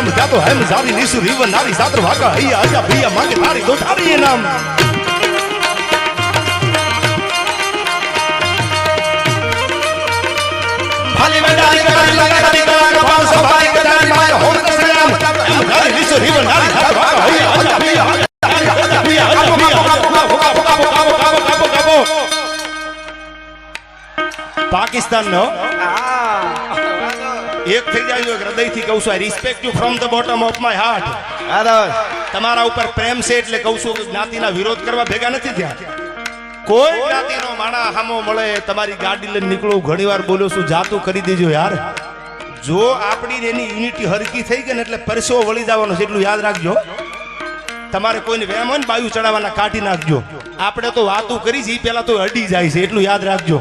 નામ ત્યાં તો હેમ સારી નિસુ રીવ નારી સાત્ર ભાગા હૈયા અજા ભૈયા માંગે તારી તો તારી એ નામ ખાલી મેદાની કટારી લગા કદી કલા કપાલ સફાઈ કટારી માય હોમ કસરામ હેમ નારી નિસુ રીવ નારી સાત્ર ભાગા હૈયા અજા ભૈયા અજા ભૈયા અજા ભૈયા પાકિસ્તાન નો એક થઈ જાય જો હૃદયથી કહું છું I respect you from the bottom of my heart તમારા ઉપર પ્રેમ છે એટલે કહું છું કે જ્ઞાતિના વિરોધ કરવા ભેગા નથી થયા. કોઈ જ્ઞાતિનો માણા હામો મળે તમારી ગાડી લઈને નીકળો ઘણીવાર બોલ્યો છું જાતું કરી દેજો યાર. જો આપણી એની યુનિટી હરકી થઈ ગઈ ને એટલે પરસેવો વળી જવાનો છે એટલું યાદ રાખજો. તમારે કોઈને વેમ હોય ને બાયુ ચડાવવાના કાઢી નાખજો. આપણે તો વાતું કરી છે ઈ પહેલાં તો અડી જાય છે એટલું યાદ રાખજો.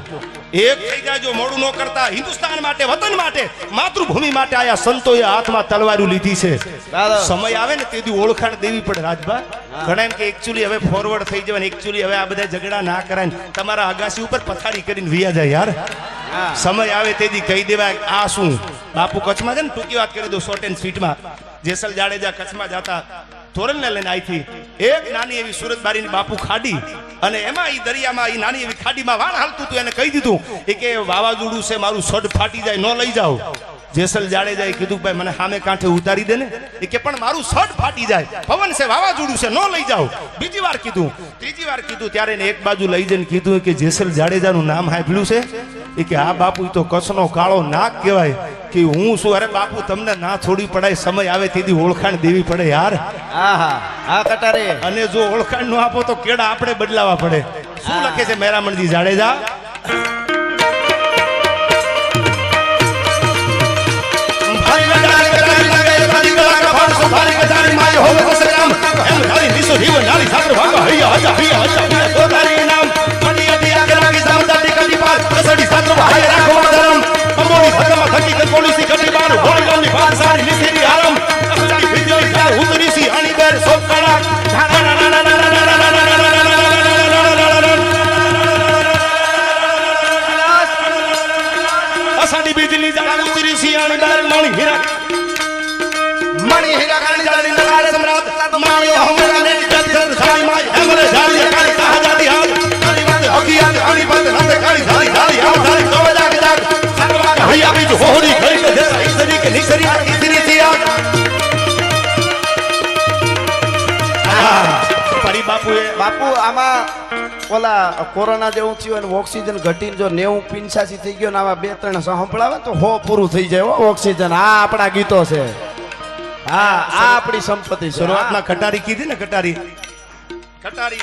એક થઈ જાજો મોડું ન કરતા હિન્દુસ્તાન માટે વતન માટે માતૃભૂમિ માટે આયા સંતોએ હાથમાં તલવારું લીધી છે. સમય આવે ને તેથી ઓળખાણ દેવી પડે રાજભા. ઘણા એમ કે એકચ્યુઅલી હવે ફોરવર્ડ થઈ જવાય એકચ્યુઅલી હવે આ બધા ઝઘડા ના કરાય તમારા અગાસી ઉપર પથારી કરીને વિયા જાય યાર. સમય આવે તેથી કહી દેવાય આ શું? બાપુ કચ્છમાં છે ને ટૂંકી વાત કરી દઉં શોર્ટ એન્ડ સ્વીટમાં જેસલ જાડેજા કચ્છમાં જતા ધોરણને લઈને આઈથી એક નાની એવી સુરત બારીની બાપુ ખાડી અને એમાં એ દરિયામાં એ નાની એવી ખાડીમાં વાણ હાલતું હતું, એને કહી દીધું એ કે વાવાઝોડું છે, મારું સડ ફાટી જાય, ન લઈ જાઓ. જેસલ જાડેજાએ કીધું ભાઈ મને સામે કાંઠે ઉતારી દે ને. એ કે પણ મારું શર્ટ ફાટી જાય. પવન છે, વાવાઝોડું છે, ન લઈ જાઓ. બીજી વાર કીધું. ત્રીજી વાર કીધું, ત્યારે એને એક બાજુ લઈ જઈને કીધું કે જેસલ જાડેજાનું નામ સાંભળ્યું છે? એ કે આ બાપુ તો કચ્છનો કાળો નાક કહેવાય. કે હું શું અરે બાપુ તમને ના છોડી પડાય સમય આવે તેથી ઓળખાણ દેવી પડે યાર આહા હા કટારી અને જો ઓળખાણ ન આપો તો કેડા આપણે બદલાવા પડે શું લખે છે મેરામણજી જાડેજા ભાઈ મેદાની કટારી લગા ભાઈ કલા ભાઈ સફાઈ ભાઈ માય બાપુ આમાં ઓલા કોરોના જેવું થયું અને ઓક્સિજન ઘટીને જો નેવું પિંચાસી થઈ ગયો ને આમાં બે ત્રણ સંભળાવે તો હો પૂરું થઈ જાય ઓક્સિજન આ આપણા ગીતો છે. હા આ આપણી સંપત્તિ શરૂઆતમાં ખટારી કીધી ને ખટારી. ખટારી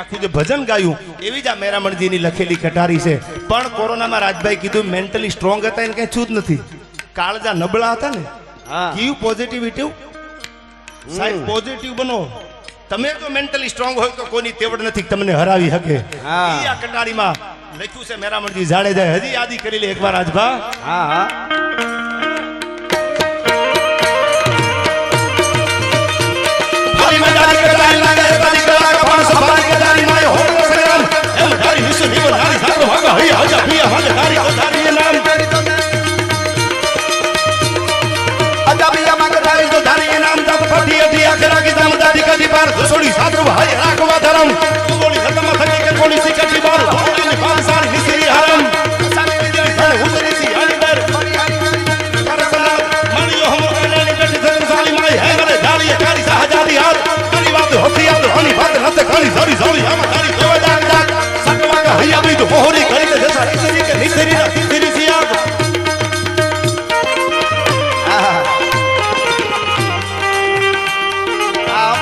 આખું જે ભજન ગાયું એવી જ આ મેરામણજીની લખેલી ખટારી છે. પણ કોરોનામાં રાજભાઈ કીધું મેન્ટલી સ્ટ્રોંગ હતા એને કઈ છૂટ નથી. કાળજા નબળા હતા ને. કયું પોઝિટિવિટી સાહેબ પોઝિટિવ બનો. તમે જો મેન્ટલી સ્ટ્રોંગ હોય તો કોઈની તેવડ નથી તમને હરાવી શકે આ કટારીમાં લખ્યું છે મેરામણજી જાડેજાએ. હજી યાદી કરી લે એકવાર રાજભા હા હા. ધારી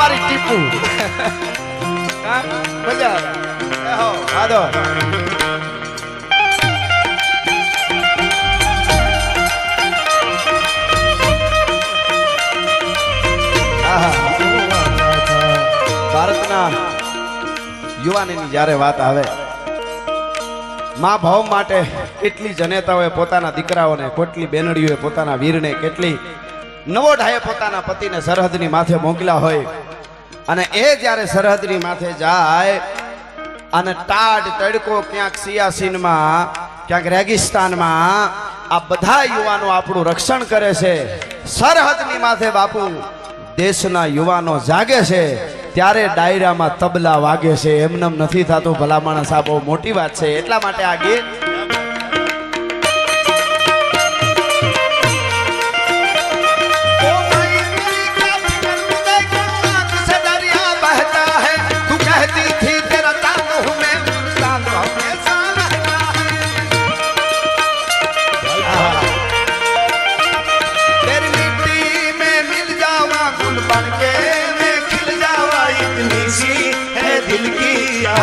અમારી ટીપુ. મજા આદો ભારતના યુવાનીની જ્યારે વાત આવે, મા ભાવ માટે કેટલી જનેતાઓએ પોતાના દીકરાઓને, કેટલી બેનડીઓએ પોતાના વીરને કેટલી નવો ઢાએ પોતાના પતિને સરહદની માથે મોકલ્યા હોય અને એ જ્યારે સરહદની માથે જાય અને ટાઢ તડકો ક્યાંક સિયાસીનમાં, ક્યાંક રેગિસ્તાનમાં, આ બધા યુવાનો આપણું રક્ષણ કરે છે. સરહદની માથે બાપુ દેશના યુવાનો જાગે છે. ત્યારે ડાયરામાં તબલા વાગે છે. એમનેમ નથી થતું ભલા માણસ, આ બહુ મોટી વાત છે. એટલા માટે આ ગીત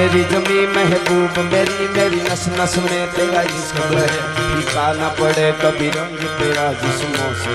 मेरी जमी महबूब मेरी मेरी नस नस में तेरा इश्क है फीका न पड़े कभी रंग तेरा जिस्मों से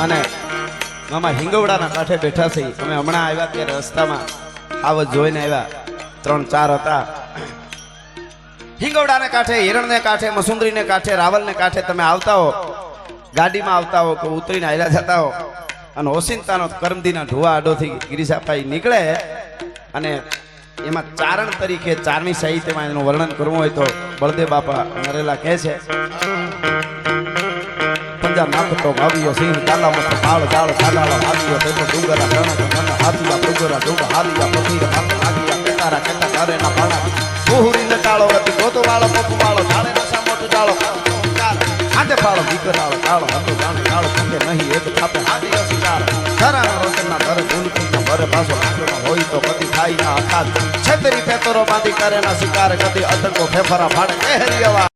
અને મામા હિંગવડાના કાંઠે બેઠા છે. અમે હમણાં આવ્યા ત્યારે રસ્તામાં. આવત જોઈને આવ્યા. ત્રણ, ચાર હતા. હિંગવડાને કાંઠે, હિરણને કાંઠે, મસુંદરીને કાંઠે, રાવલને કાંઠે તમે આવતા હો. ગાડીમાં આવતા હો કે ઉતરીને આવ્યા જતા હો. અને ઓસિંતાનો કરમદીના ધોવા આડોથી ગિરીશાભાઈ નીકળે અને એમાં ચારણ તરીકે ચારણી સાહિત્યમાં એનું વર્ણન કરવું હોય તો બળદેવ બાપા નરેલા કહે છે. પંજા નાખતો ભાવ્યો સિંહ કાલામાં પાળ જાળ કાલાળો હાથીઓ તેનો ડુંગરા કણક કણ હાથીયા ડુંગરા ડુંગ હાલિયા, પથીર હાથ લાગિયા કેતારા કેતા કારેના પાણા કુહુરી નટાળો હતી ગોતો વાળો પપ્પુ વાળો જાણે નશા મોટું જાળો હાથે પાળો દીકરાળો કાળો હતો જાણે કાળો ચૂકે નહીં, એક થાપે હાથી અસિકાર ખરા રોશનના ઘરે ગુલકુંડના ભરે પાછો આંખમાં હોય તો કદી ખાઈ ના અખાત. છેતરી પેતરો બાંધી કરે ના શિકાર કદી અતંકો ફેફરા ફાડે. કહેરી અવા